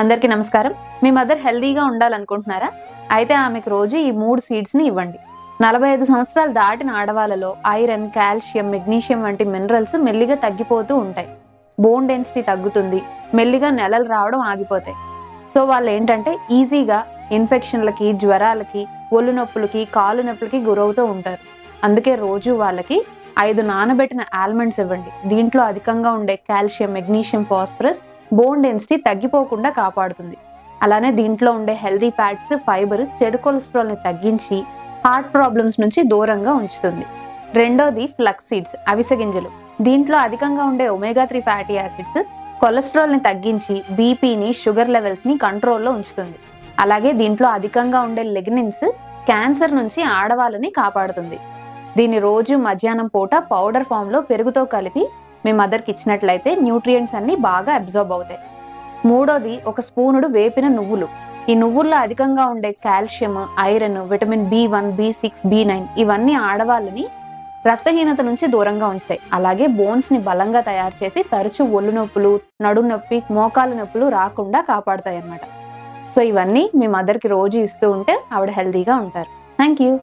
అందరికీ నమస్కారం. మీ మదర్ హెల్దీగా ఉండాలనుకుంటున్నారా? అయితే ఆమెకు రోజు ఈ మూడు సీడ్స్ని ఇవ్వండి. నలభై ఐదు సంవత్సరాలు దాటిన ఆడవాళ్ళలో ఐరన్ కాల్షియం మెగ్నీషియం వంటి మినరల్స్ మెల్లిగా తగ్గిపోతూ ఉంటాయి. బోన్ డెన్సిటీ తగ్గుతుంది. మెల్లిగా నెలలు రావడం ఆగిపోతాయి. సో వాళ్ళు ఏంటంటే ఈజీగా ఇన్ఫెక్షన్లకి జ్వరాలకి ఒళ్ళు నొప్పులకి కాలు నొప్పులకి గురవుతూ ఉంటారు. అందుకే రోజు వాళ్ళకి ఐదు నానబెట్టిన ఆల్మండ్స్ ఇవ్వండి. దీంట్లో అధికంగా ఉండే calcium magnesium phosphorus bone density తగ్గిపోకుండా కాపాడుతుంది. అలానే దీంట్లో ఉండే హెల్దీ ఫ్యాట్స్ ఫైబర్ చెడు కొలెస్ట్రాల్ని తగ్గించి హార్ట్ ప్రాబ్లమ్స్ నుంచి దూరంగా ఉంచుతుంది. రెండోది ఫ్లక్స్ సీడ్స్ అవిసె గింజలు. దీంట్లో అధికంగా ఉండే ఒమేగా త్రీ ఫ్యాటీ యాసిడ్స్ కొలెస్ట్రాల్ని తగ్గించి బీపీని షుగర్ లెవెల్స్ని కంట్రోల్లో ఉంచుతుంది. అలాగే దీంట్లో అధికంగా ఉండే లెగ్నిన్స్ క్యాన్సర్ నుంచి ఆడవాళ్ళని కాపాడుతుంది. దీన్ని రోజు మధ్యాహ్నం పూట పౌడర్ ఫామ్లో పెరుగుతో కలిపి మీ మదర్కి ఇచ్చినట్లయితే న్యూట్రియంట్స్ అన్నీ బాగా అబ్జర్బ్ అవుతాయి. మూడోది ఒక స్పూనుడు వేపిన నువ్వులు. ఈ నువ్వుల్లో అధికంగా ఉండే calcium iron vitamin B one B six B nine ఇవన్నీ ఆడవాళ్ళని రక్తహీనత నుంచి దూరంగా ఉంచుతాయి. అలాగే బోన్స్ని బలంగా తయారు చేసి తరచూ ఒళ్ళు నొప్పులు నడు నొప్పి మోకాలు నొప్పులు రాకుండా కాపాడుతాయి అన్నమాట సో ఇవన్నీ మీ మదర్కి రోజు ఇస్తూ ఉంటే ఆవిడ హెల్తీగా ఉంటారు. Thank you